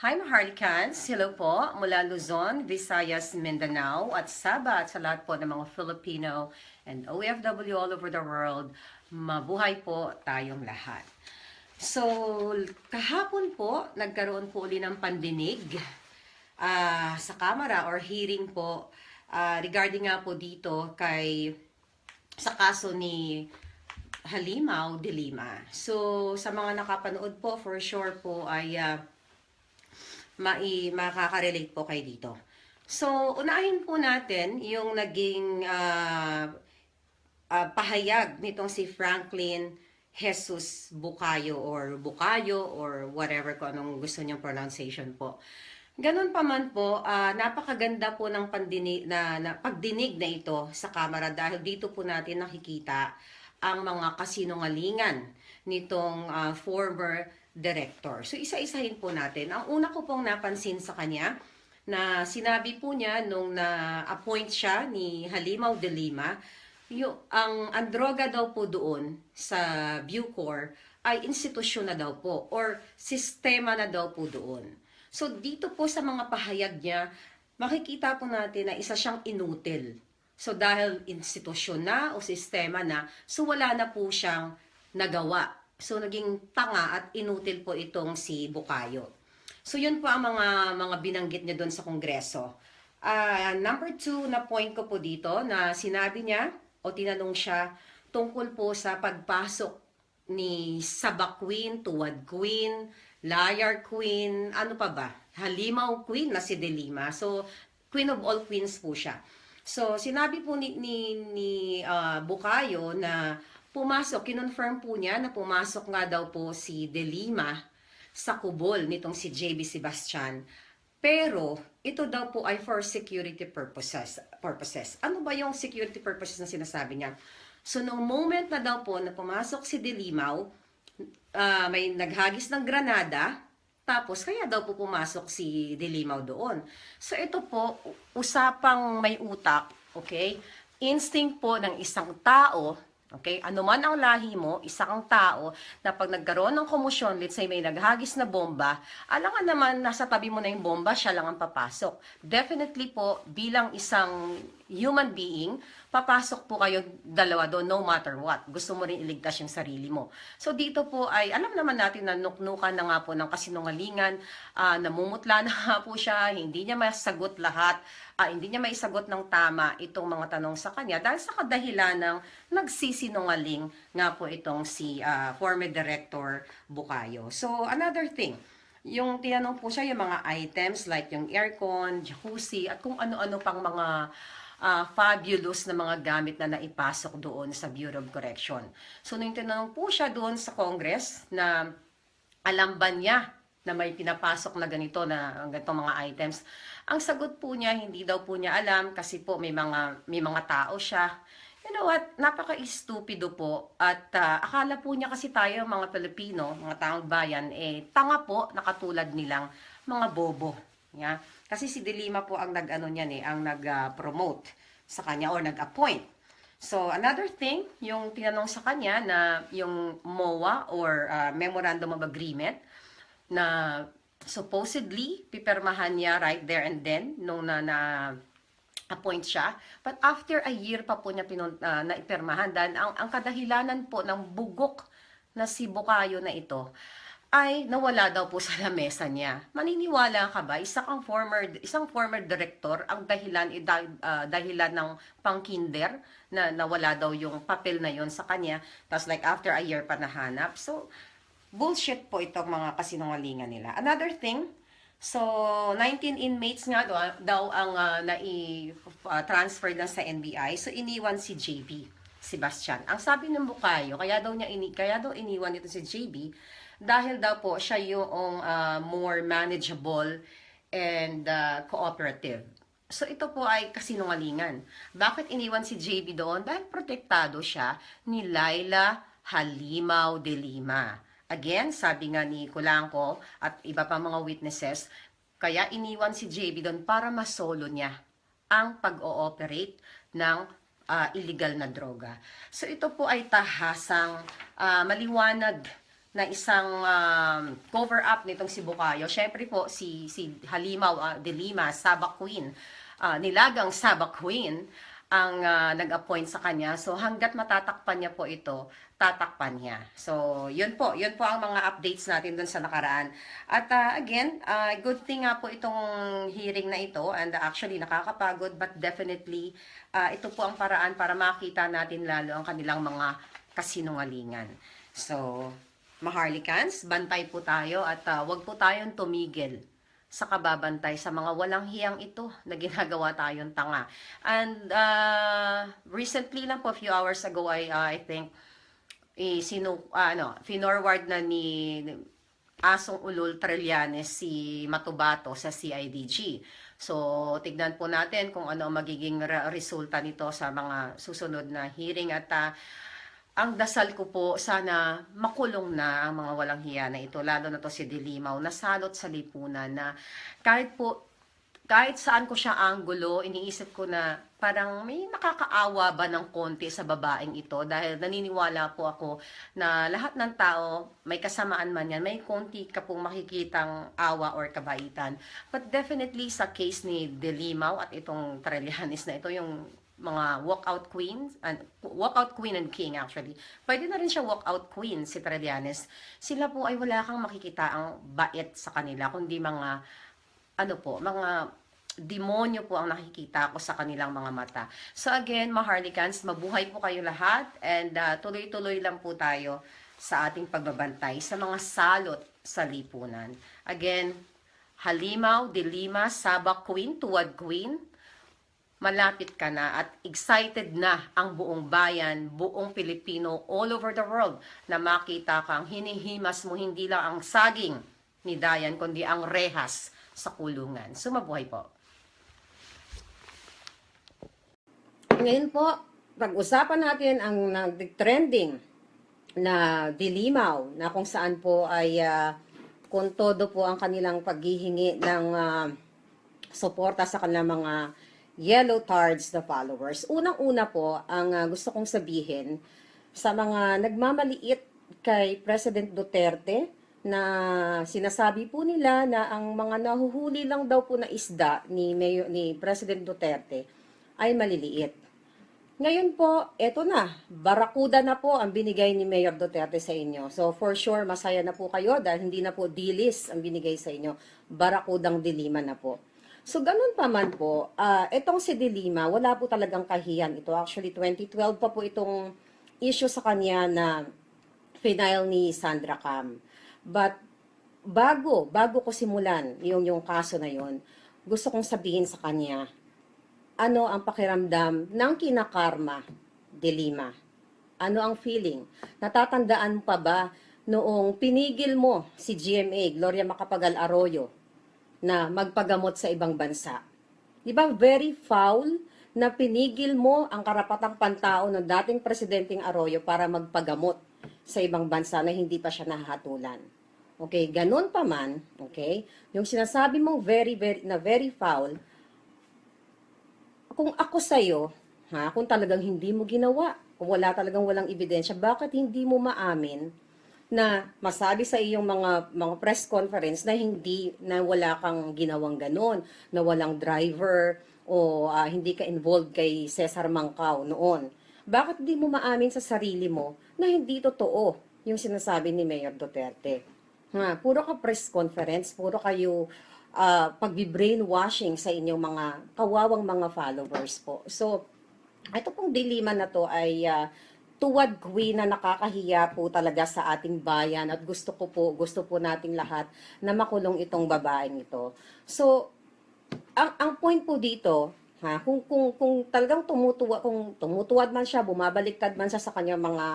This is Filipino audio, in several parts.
Hi Maharlikans! Hello po mula Luzon, Visayas, Mindanao at Sabah at sa lahat po ng mga Filipino and OFW all over the world. Mabuhay po tayong lahat. So, kahapon po, nagkaroon po uli ng pandinig ah, sa kamera or hearing po ah, regarding nga po dito kay sa kaso ni Halimaw de Lima. So, sa mga nakapanood po, for sure po ay ah, mai makaka-relate po kayo dito. So, unahin po natin yung naging ah, ah, pahayag nitong si Franklin Jesus Bukayo or Bukayo or whatever kung anong gusto niyang pronunciation po. Ganun pa man po, ah, napakaganda po ng pandinig, na, na pagdinig na ito sa kamera dahil dito po natin nakikita ang mga kasinungalingan nitong ah, former director. So isa-isahin po natin. Ang una ko pong napansin sa kanya na sinabi po niya nung na-appoint siya ni Halimaw de Lima, yung, ang, ang droga daw po doon sa Bucor ay institusyon na daw po or sistema na daw po doon. So dito po sa mga pahayag niya, makikita po natin na isa siyang inutil. So dahil institusyon na o sistema na, so wala na po siyang nagawa. So naging tanga at inutil po itong si Bukayo. So yun po ang mga mga binanggit niya doon sa Kongreso. Ah, number two na point ko po dito na sinabi niya o tinanong siya tungkol po sa pagpasok ni Saba Queen, Tuwad Queen, Liar Queen, ano pa ba? Halimaw Queen na si Delima. So, Queen of all queens po siya. So, sinabi po ni, ni, ni ah, Bukayo na pumasok, kinonfirm po niya na pumasok nga daw po si Delima sa kubol nitong si JB Sebastian. Pero, ito daw po ay for security purposes. purposes. Ano ba yung security purposes na sinasabi niya? So, nung moment na daw po na pumasok si Delimaw, ah, may naghagis ng granada, tapos kaya daw po pumasok si Delimaw doon. So, ito po, usapang may utak, okay? Instinct po ng isang tao Okay? Ano man ang lahi mo, isa kang tao na pag nagkaroon ng komusyon, let's say may naghagis na bomba, alangan naman nasa tabi mo na yung bomba, siya lang ang papasok. Definitely po, bilang isang human being, papasok po kayo dalawa doon no matter what. Gusto mo rin iligtas yung sarili mo. So dito po ay, alam naman natin na nuknukan na nga po ng kasinungalingan, ah, namumutla na nga po siya, hindi niya masagot lahat, ah, hindi niya maisagot ng tama itong mga tanong sa kanya dahil sa kadahilan ng nagsisinungaling nga po itong si ah, former director Bukayo. So another thing, yung tinanong po siya yung mga items like yung aircon, jacuzzi, at kung ano-ano pang mga ah, fabulous na mga gamit na naipasok doon sa Bureau of Correction. So nung tinanong po siya doon sa Congress na alam ba niya na may pinapasok na ganito na ganitong mga items. Ang sagot po niya, hindi daw po niya alam kasi po may mga may mga tao siya. You know what? Napaka-stupido po. At ah, akala po niya kasi tayo, mga Pilipino, mga taong bayan, eh, tanga po na katulad nilang mga bobo. Yeah? Kasi si Delima po ang nag-ano niyan eh, ang nag-promote sa kanya or nag-appoint. So, another thing, yung tinanong sa kanya na yung MOA or ah, Memorandum of Agreement na supposedly pipirmahan niya right there and then nung na, na appoint siya. But after a year pa po niya pinun, ah, naipirmahan dahil ang, ang kadahilanan po ng bugok na si Bukayo na ito ay nawala daw po sa lamesa niya. Maniniwala ka ba? Isa kang former, isang former director, ang dahilan, dah- ah, dahilan ng pangkinder na nawala daw yung papel na yon sa kanya. Tapos like after a year pa nahanap. So, bullshit po itong mga kasinungalingan nila. Another thing, so 19 inmates nga daw, daw ang ah, nai-transfer na sa NBI. So, iniwan si JB. Sebastian. Ang sabi ng Bukayo, kaya daw niya ini kaya daw iniwan ito si JB dahil daw po siya yung ah, more manageable and ah, cooperative. So ito po ay kasinungalingan. Bakit iniwan si JB doon? Dahil protektado siya ni Laila Halimaw de Lima. Again, sabi nga ni Kulanco at iba pa mga witnesses, kaya iniwan si JB doon para masolo niya ang pag-ooperate ng ah, illegal na droga. So ito po ay tahasang ah, maliwanag na isang um, cover up nitong si Bukayo. Syempre po si si Halimaw uh, de Lima, Sabak Queen, ah, nilagang Sabak Queen ang ah, nag-appoint sa kanya. So hangga't matatakpan niya po ito, tatakpan niya. So yun po, yun po ang mga updates natin dun sa nakaraan. At ah, again, ah, good thing nga po itong hearing na ito and actually nakakapagod but definitely ah, ito po ang paraan para makita natin lalo ang kanilang mga kasinungalingan. So, Maharlikans, bantay po tayo at ah, wag po tayong tumigil sa kababantay sa mga walang hiyang ito na ginagawa tayong tanga. And uh, recently lang po, a few hours ago, I, uh, I think, eh, sino, ah, ano, finorward na ni Asong Ulul Trillanes si Matubato sa CIDG. So, tignan po natin kung ano magiging re- resulta nito sa mga susunod na hearing at ah, ang dasal ko po, sana makulong na ang mga walang hiya na ito, lalo na to si Dilimaw, nasalot sa lipunan na kahit po, kahit saan ko siya anggulo, iniisip ko na parang may nakakaawa ba ng konti sa babaeng ito dahil naniniwala po ako na lahat ng tao, may kasamaan man yan, may konti ka pong makikitang awa or kabaitan. But definitely sa case ni Dilimaw at itong Trillanes na ito, yung mga walkout queens and walkout queen and king actually. Pwede na rin siya walkout queen si Trillanes. Sila po ay wala kang makikita ang bait sa kanila kundi mga ano po, mga demonyo po ang nakikita ko sa kanilang mga mata. So again, Maharlikans, mabuhay po kayo lahat and uh, tuloy-tuloy lang po tayo sa ating pagbabantay sa mga salot sa lipunan. Again, Halimaw, Dilima, Sabak Queen, Tuwad Queen, malapit ka na at excited na ang buong bayan, buong Pilipino, all over the world na makita kang hinihimas mo hindi lang ang saging ni Dayan, kundi ang rehas sa kulungan. Sumabuhay po. Ngayon po, pag-usapan natin ang nag-trending na dilimaw na kung saan po ay ah, kung todo po ang kanilang paghihingi ng ah, suporta sa kanilang mga yellow cards na followers. Unang-una po, ang ah, gusto kong sabihin sa mga nagmamaliit kay President Duterte na sinasabi po nila na ang mga nahuhuli lang daw po na isda ni, Mayor, ni President Duterte ay maliliit. Ngayon po, eto na, barakuda na po ang binigay ni Mayor Duterte sa inyo. So for sure, masaya na po kayo dahil hindi na po dilis ang binigay sa inyo. Barakudang dilima na po. So ganun pa man po, ah, etong si Dilima, wala po talagang kahiyan ito. Actually, 2012 pa po itong issue sa kanya na final ni Sandra Cam. But bago, bago ko simulan yung, yung kaso na yon, gusto kong sabihin sa kanya, ano ang pakiramdam ng kinakarma de Lima? Ano ang feeling? Natatandaan pa ba noong pinigil mo si GMA, Gloria Macapagal Arroyo, na magpagamot sa ibang bansa? Di ba very foul na pinigil mo ang karapatang pantao ng dating presidenteng Arroyo para magpagamot sa ibang bansa na hindi pa siya nahahatulan? Okay, ganun pa man, okay? Yung sinasabi mong very, very, na very foul, kung ako sa'yo, ha, kung talagang hindi mo ginawa, kung wala talagang walang ebidensya, bakit hindi mo maamin na masabi sa iyong mga mga press conference na hindi na wala kang ginawang ganon, na walang driver o ah, hindi ka involved kay Cesar Mancao noon. Bakit di mo maamin sa sarili mo na hindi totoo yung sinasabi ni Mayor Duterte? Ha, puro ka press conference, puro kayo uh, pagbi-brainwashing sa inyong mga kawawang mga followers po. So, ito pong dilima na to ay ah, tuwad queen na nakakahiya po talaga sa ating bayan at gusto ko po, gusto po nating lahat na makulong itong babaeng ito. So, ang, ang point po dito, ha, kung, kung, kung talagang tumutuwa, kung tumutuwad man siya, bumabaliktad man siya sa kanyang mga,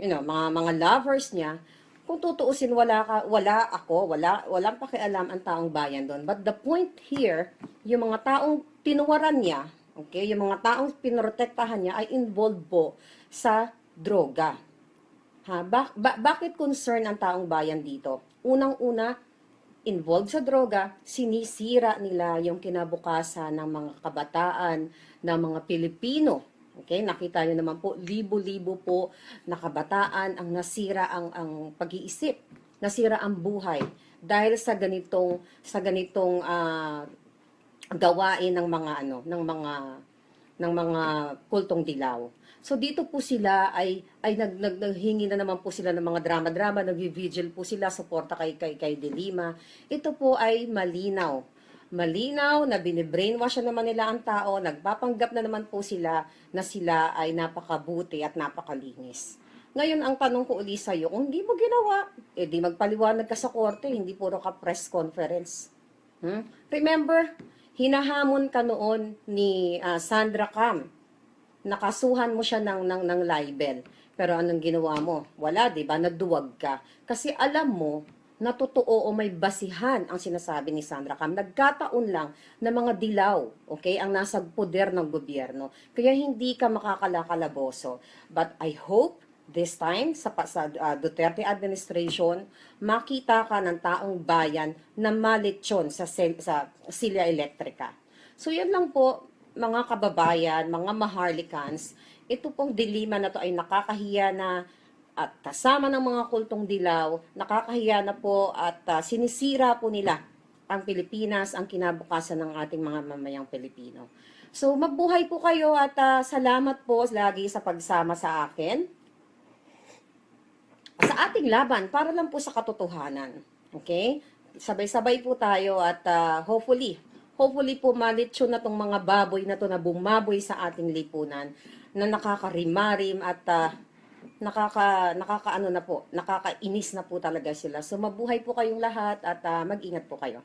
you know, mga, mga lovers niya, kung tutuusin wala ka wala ako wala walang pakialam ang taong bayan doon but the point here yung mga taong tinuwaran niya okay? Yung mga taong pinoprotektahan niya ay involved po sa droga. Ha? Ba- ba- bakit concern ang taong bayan dito? Unang-una involved sa droga sinisira nila yung kinabukasan ng mga kabataan ng mga Pilipino. Okay, nakita niyo naman po, libo-libo po na kabataan ang nasira ang ang pag-iisip, nasira ang buhay dahil sa ganitong sa ganitong ah, gawain ng mga ano, ng mga ng mga kultong dilaw. So dito po sila ay ay nag, nag naghingi na naman po sila ng mga drama-drama, nag-vigil po sila suporta kay kay kay De Lima. Ito po ay malinaw. Malinaw na binibrainwash na naman nila ang tao, nagpapanggap na naman po sila na sila ay napakabuti at napakalinis. Ngayon, ang tanong ko uli sa'yo, kung hindi mo ginawa, eh di magpaliwanag ka sa korte, hindi puro ka press conference. Hmm? Remember, hinahamon ka noon ni ah, Sandra Cam. Nakasuhan mo siya ng, ng, ng libel. Pero anong ginawa mo? Wala, di ba? Nagduwag ka. Kasi alam mo na totoo o may basihan ang sinasabi ni Sandra Cam. Nagkataon lang na mga dilaw, okay, ang nasa poder ng gobyerno. Kaya hindi ka makakalakalaboso. But I hope this time sa, sa uh, Duterte administration, makita ka ng taong bayan na malitsyon sa, sa Silya Electrica. So yan lang po, mga kababayan, mga maharlikans, ito pong dilima na to ay nakakahiya na at kasama ng mga kultong dilaw, nakakahiya na po at ah, sinisira po nila ang Pilipinas, ang kinabukasan ng ating mga mamayang Pilipino. So mabuhay po kayo at ah, salamat po lagi sa pagsama sa akin sa ating laban para lang po sa katotohanan. Okay? Sabay-sabay po tayo at ah, hopefully, hopefully po malitsyon na tong mga baboy na to na bumaboy sa ating lipunan na nakakarimarim at ah, nakaka nakakaano na po, nakakainis na po talaga sila. So mabuhay po kayong lahat at ah, mag-ingat po kayo.